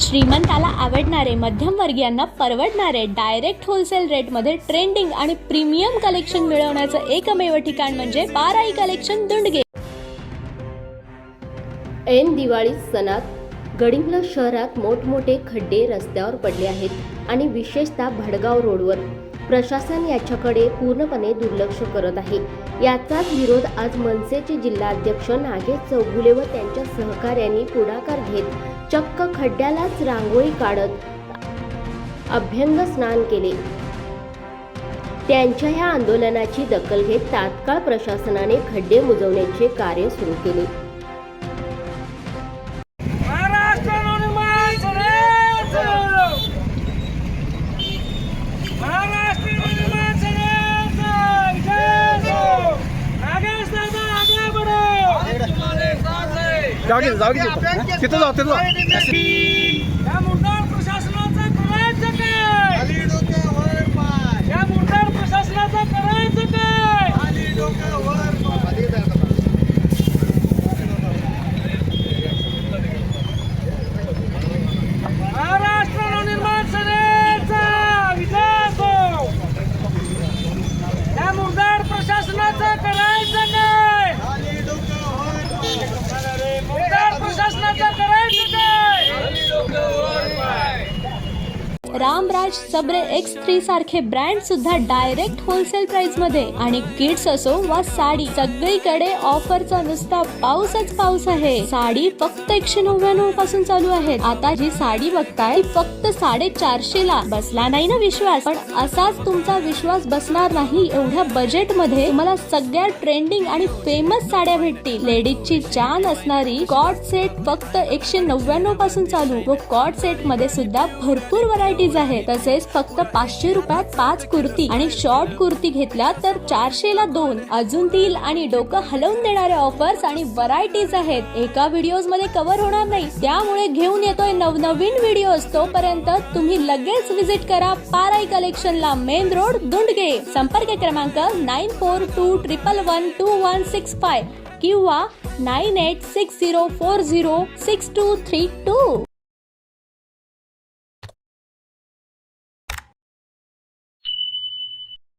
श्रीमंताला आवडणारे मध्यमवर्गीयांना परवडणारे डायरेक्ट होलसेल रेटमध्ये ट्रेंडिंग आणि प्रीमियम कलेक्शन मिळवण्याचं एकमेव ठिकाण म्हणजे बाराई कलेक्शन दुंडगे. ऐन दिवाळी सणात गडिंगला शहरात मोठमोठे खड्डे रस्त्यावर पडले आहेत आणि विशेषतः भडगाव रोडवर. प्रशासन याच्याकडे पूर्णपणे दुर्लक्ष करत आहे. याचाच विरोध आज मनसेचे जिल्हाध्यक्ष नागेश चौगुले व त्यांच्या सहकाऱ्यांनी पुढाकार घेत चक्क खड्ड्यालाच रांगोळी काढत अभ्यंग स्नान केले. त्यांच्या ह्या आंदोलनाची दखल घेत तात्काळ प्रशासनाने खड्डे मुजवण्याचे कार्य सुरू केले. जाऊ दे जाऊ दे तिथं. जाऊ तिथं रामराज सबरे एक्स थ्री सारखे ब्रँड सुद्धा डायरेक्ट होलसेल प्राइसमध्ये. आणि किड्स असो वा साडी सगळीकडे ऑफरचा नुसता पाऊसच पाऊस आहे. साडी फक्त एकशे नव्याण्णवपासून चालू आहे. आता जी साडी बघताय फक्त साडेचारशे ला. बसला नाही ना विश्वास? पण असाच तुमचा विश्वास बसणार नाही. एवढ्या बजेटमध्ये तुम्हाला सगळ्या ट्रेंडिंग आणि फेमस साड्या भेटतील. लेडीजची जान असणारी कॉट सेट फक्त एकशे नव्याण्णवपासून चालू. व कॉट सेटमध्ये सुद्धा भरपूर व्हरायटी व्हरायटीज आहेत. तसेच फक्त पाचशे रुपयात पाच कुर्ती आणि शॉर्ट कुर्ती घेतल्या तर चारशे ला दोन. अजून तील आणि डोकं हलवून देणाऱ्या ऑफर्स आणि व्हरायटीज आहेत. एका व्हिडिओजमध्ये कव्हर होणार नाही. त्यामुळे घेऊन येतोय नवनवीन व्हिडिओज तोपर्यंत तुम्ही लगेच व्हिजिट करा पाराई कलेक्शनला मेन रोड दुंडगे. संपर्क क्रमांक nine four two triple one two one six five किंवा nine eight six zero four zero six two three two